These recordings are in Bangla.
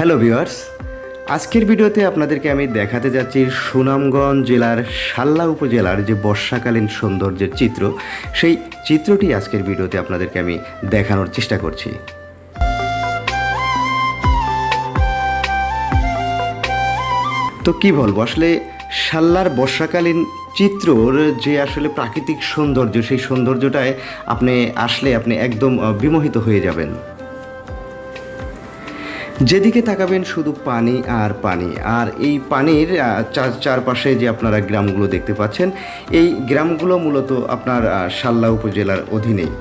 হ্যালো ভিউয়ার্স, আজকের ভিডিওতে আপনাদেরকে আমি দেখাতে যাচ্ছি সুনামগঞ্জ জেলার শাল্লা উপজেলার যে বর্ষাকালীন সৌন্দর্যের চিত্র, সেই চিত্রটি আজকের ভিডিওতে আপনাদেরকে আমি দেখানোর চেষ্টা করছি। তো কি বলব, আসলে শাল্লার বর্ষাকালীন চিত্রর যে আসলে প্রাকৃতিক সৌন্দর্য, সেই সৌন্দর্যটায় আপনি আসলে আপনি একদম বিমোহিত হয়ে যাবেন। যেদিকে তাকাবেন শুধু পানি আর পানি। আর এই পানির চার চারপাশে যে আপনারা গ্রামগুলো দেখতে পাচ্ছেন, এই গ্রামগুলো মূলত আপনার শাল্লা উপজেলার অধীনেই।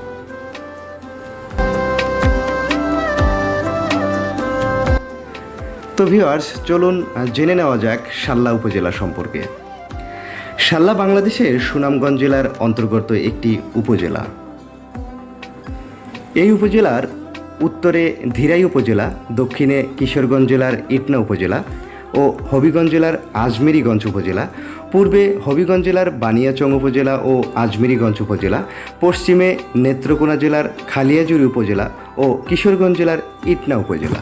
তো ভিওয়ার্স চলুন জেনে নেওয়া যাক শাল্লা উপজেলা সম্পর্কে। শাল্লা বাংলাদেশের সুনামগঞ্জ জেলার অন্তর্গত একটি উপজেলা। এই উপজেলার উত্তরে ধীরাই উপজেলা, দক্ষিণে কিশোরগঞ্জ জেলার ইটনা উপজেলা ও হবিগঞ্জ জেলার আজমেরিগঞ্জ উপজেলা। পূর্বে হবিগঞ্জ জেলার বানিয়াচং উপজেলা ও আজমেরিগঞ্জ উপজেলা। পশ্চিমে নেত্রকোনা জেলার খালিয়াজুরি উপজেলা ও কিশোরগঞ্জ জেলার ইটনা উপজেলা।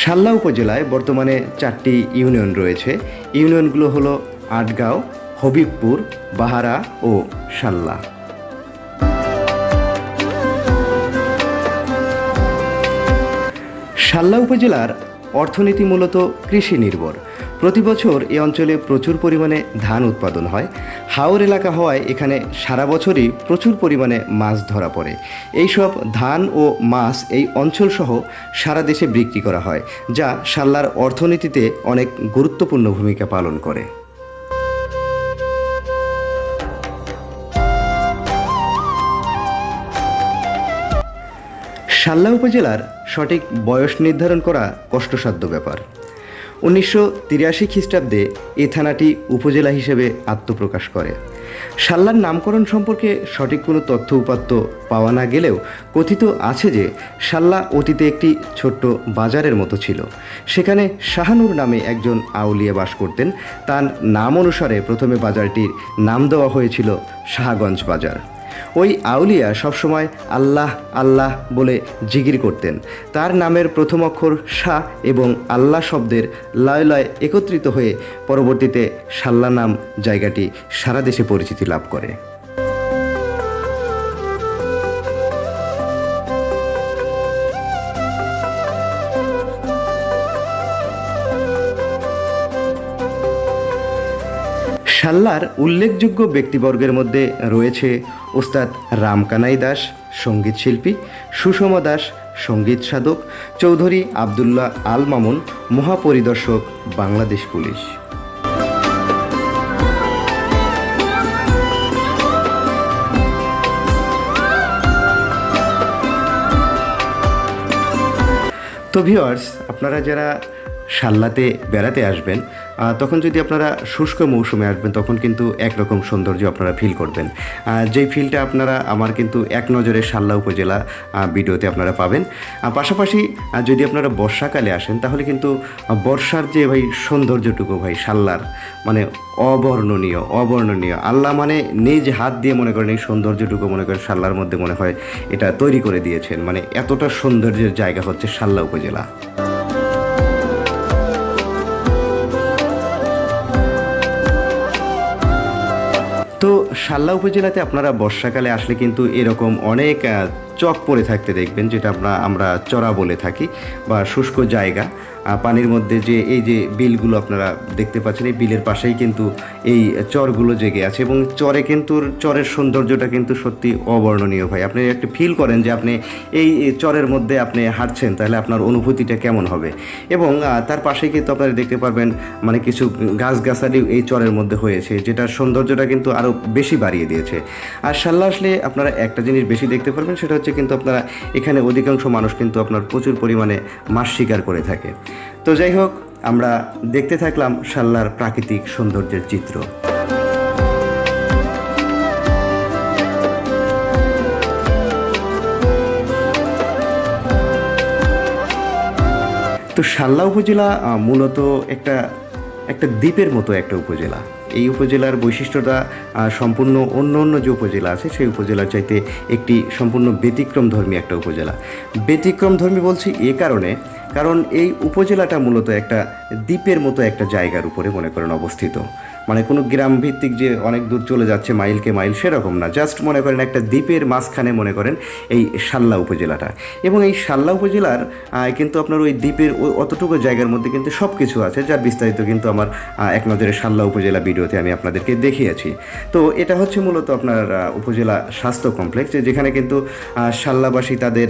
শাল্লা উপজেলায় বর্তমানে চারটি ইউনিয়ন রয়েছে। ইউনিয়নগুলো হলো আটগাঁও, হবিবপুর, বাহারা ও শাল্লা। শাল্লা উপজেলার অর্থনীতি মূলত কৃষি নির্ভর। প্রতি বছর এ অঞ্চলে প্রচুর পরিমাণে ধান উৎপাদন হয়। হাওর এলাকা হওয়ায় এখানে সারা বছরই প্রচুর পরিমাণে মাছ ধরা পড়ে। এইসব ধান ও মাছ এই অঞ্চলসহ সারা দেশে বিক্রি করা হয়, যা শাল্লার অর্থনীতিতে অনেক গুরুত্বপূর্ণ ভূমিকা পালন করে। শাল্লা উপজেলার সঠিক বয়স নির্ধারণ করা কষ্টসাধ্য ব্যাপার। উনিশশো তিরাশি খ্রিস্টাব্দে এ থানাটি উপজেলা হিসেবে আত্মপ্রকাশ করে। শাল্লার নামকরণ সম্পর্কে সঠিক কোনো তথ্য উপাত্ত পাওয়া না গেলেও কথিত আছে যে শাল্লা অতীতে একটি ছোট্ট বাজারের মতো ছিল। সেখানে শাহানুর নামে একজন আউলিয়া বাস করতেন। তার নাম অনুসারে প্রথমে বাজারটির নাম দেওয়া হয়েছিল শাহগঞ্জ বাজার। ওই আউলিয়া সবসময় আল্লাহ আল্লাহ বলে জিগির করতেন। তার নামের প্রথম অক্ষর শাহ এবং আল্লাহ শব্দের লয় লয় একত্রিত হয়ে পরবর্তীতে সাল্লা নাম জায়গাটি সারা দেশে পরিচিতি লাভ করে। শাল্লার উল্লেখযোগ্য ব্যক্তিবর্গের মধ্যে রয়েছে ওস্তাদ রামকানাই দাস, সংগীত শিল্পী, সুষমা দাস, সংগীত সাধক, চৌধুরী আবদুল্লাহ আল মামুন, মহাপরিদর্শক, বাংলাদেশ পুলিশ। তো ভিওয়ার্স আপনারা যারা শাল্লাতে বেড়াতে আসবেন তখন যদি আপনারা শুষ্ক মৌসুমে আসবেন, তখন কিন্তু একরকম সৌন্দর্য আপনারা ফিল করবেন। যেই ফিলটা আপনারা, আমার কিন্তু এক নজরে শাল্লা উপজেলা ভিডিওতে আপনারা পাবেন। পাশাপাশি যদি আপনারা বর্ষাকালে আসেন, তাহলে কিন্তু বর্ষার যে ভাই সৌন্দর্যটুকু ভাই, শাল্লার মানে অবর্ণনীয় অবর্ণনীয়। আল্লাহ মানে নিজ হাত দিয়ে মনে করেন, এই সৌন্দর্যটুকু মনে করেন, শাল্লার মধ্যে মনে হয় এটা তৈরি করে দিয়েছেন। মানে এতটা সৌন্দর্যের জায়গা হচ্ছে শাল্লা উপজেলা। তো শাল্লা উপজেলাতে আপনারা বর্ষাকালে আসলে কিন্তু এরকম অনেক চক পড়ে থাকতে দেখবেন, যেটা আমরা আমরা চড়া বলে থাকি, বা শুষ্ক জায়গা। পানির মধ্যে যে, এই যে বিলগুলো আপনারা দেখতে পাচ্ছেন, এই বিলের পাশেই কিন্তু এই চরগুলো জেগে আছে, এবং চরে কিন্তু, চরের সৌন্দর্যটা কিন্তু সত্যি অবর্ণনীয় ভাই। আপনি একটু ফিল করেন যে, আপনি এই চরের মধ্যে আপনি হাঁটছেন, তাহলে আপনার অনুভূতিটা কেমন হবে? এবং তার পাশেই কিন্তু আপনারা দেখতে পারবেন মানে কিছু গাছগাছালি এই চরের মধ্যে হয়েছে যেটা সৌন্দর্যটা কিন্তু আরও বেশি বাড়িয়ে দিয়েছে। আর শাল্লা আসলে আপনারা একটা জিনিস বেশি দেখতে পারবেন, সেটা কিন্তু আপনারা এখানে অধিকাংশ মানুষ কিন্তু আপনার প্রচুর পরিমাণে মাছ শিকার করে থাকে। তো যাই হোক, আমরা দেখতে থাকলাম শাল্লার প্রাকৃতিক সৌন্দর্যের চিত্র। তো শাল্লা উপজেলা মূলত একটা একটা দ্বীপের মতো একটা উপজেলা। এই উপজেলার বৈশিষ্ট্যটা সম্পূর্ণ অন্য অন্য যে উপজেলা আছে, সেই উপজেলার চাইতে একটি সম্পূর্ণ ব্যতিক্রম ধর্মী একটা উপজেলা। ব্যতিক্রম ধর্মী বলছি এ কারণে, কারণ এই উপজেলাটা মূলত একটা দ্বীপের মতো একটা জায়গার উপরে মনে করেন অবস্থিত। মানে কোনো গ্রাম ভিত্তিক যে অনেক দূর চলে যাচ্ছে মাইলকে মাইল সেরকম না। জাস্ট মনে করেন একটা দ্বীপের মাঝখানে মনে করেন এই শাল্লা উপজেলাটা। এবং এই শাল্লা উপজেলার কিন্তু আপনার ওই দ্বীপের ওই অতটুকু জায়গার মধ্যে কিন্তু সব কিছু আছে যার বিস্তারিত কিন্তু আমার এক নজরে শাল্লা উপজেলা ভিডিওতে আমি আপনাদেরকে দেখিয়েছি। তো এটা হচ্ছে মূলত আপনার উপজেলা স্বাস্থ্য কমপ্লেক্স যেখানে কিন্তু আহ, শাল্লাবাসী তাদের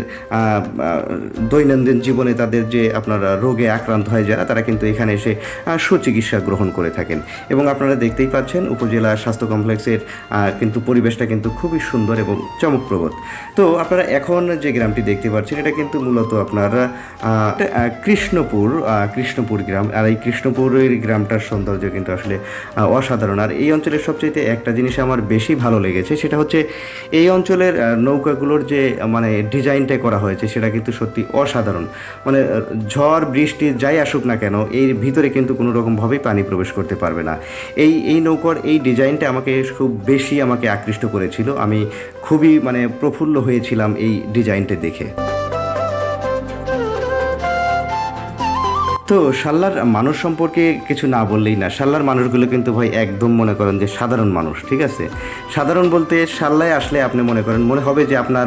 দৈনন্দিন জীবনে তাদের যে আপনার রোগে আক্রান্ত হয় যারা তারা কিন্তু এখানে এসে সুচিকিৎসা গ্রহণ করে থাকেন। এবং আপনারা দেখতেই পাচ্ছেন উপজেলা স্বাস্থ্য কমপ্লেক্সের কিন্তু পরিবেশটা কিন্তু খুবই সুন্দর এবং চমকপ্রদ তো আপনারা এখন যে গ্রামটি দেখতে পাচ্ছেন, এটা কিন্তু মূলত আপনার কৃষ্ণপুর কৃষ্ণপুর গ্রাম। আর এই কৃষ্ণপুরের গ্রামটার সৌন্দর্য কিন্তু আসলে অসাধারণ। আর এই অঞ্চলের সবচেয়ে একটা জিনিস আমার বেশি ভালো লেগেছে, সেটা হচ্ছে এই অঞ্চলের নৌকাগুলোর যে মানে ডিজাইনটা করা হয়েছে, সেটা কিন্তু সত্যি অসাধারণ। মানে ঝড়, বৃষ্টি যাই আসুক না কেন, এর ভিতরে কিন্তু কোনো রকমভাবেই পানি প্রবেশ করতে পারবে না। এই এই নৌকার এই ডিজাইনটা আমাকে খুব বেশি আমাকে আকৃষ্ট করেছিল। আমি খুবই মানে প্রফুল্ল হয়েছিলাম এই ডিজাইনটা দেখে। তো সাল্লার মানুষ সম্পর্কে কিছু না বললেই না। সাল্লার মানুষগুলো কিন্তু ভাই একদম মনে করেন যে সাধারণ মানুষ, ঠিক আছে? সাধারণ বলতে সাল্লায় আসলে আপনি মনে করেন, মনে হবে যে আপনার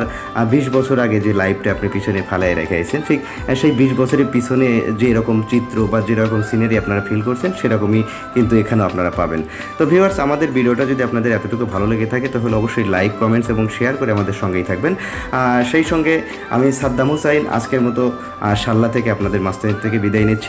বিশ বছর আগে যে লাইফটা আপনি পিছনে ফালাই রেখেছেন ঠিক? সেই বিশ বছরের পিছনে যে এরকম চিত্র বা যেরকম সিনারি আপনারা ফিল করছেন, সেরকমই কিন্তু এখানেও আপনারা পাবেন। তো ভিউয়ার্স আমাদের ভিডিওটা যদি আপনাদের এতটুকু ভালো লেগে থাকে, তাহলে অবশ্যই লাইক কমেন্টস এবং শেয়ার করে আমাদের সঙ্গেই থাকবেন। সেই সঙ্গে আমি সাদ্দাম হুসাইন, আজকের মতো সাল্লা থেকে আপনাদের মাস্টার থেকে বিদায় নিচ্ছি।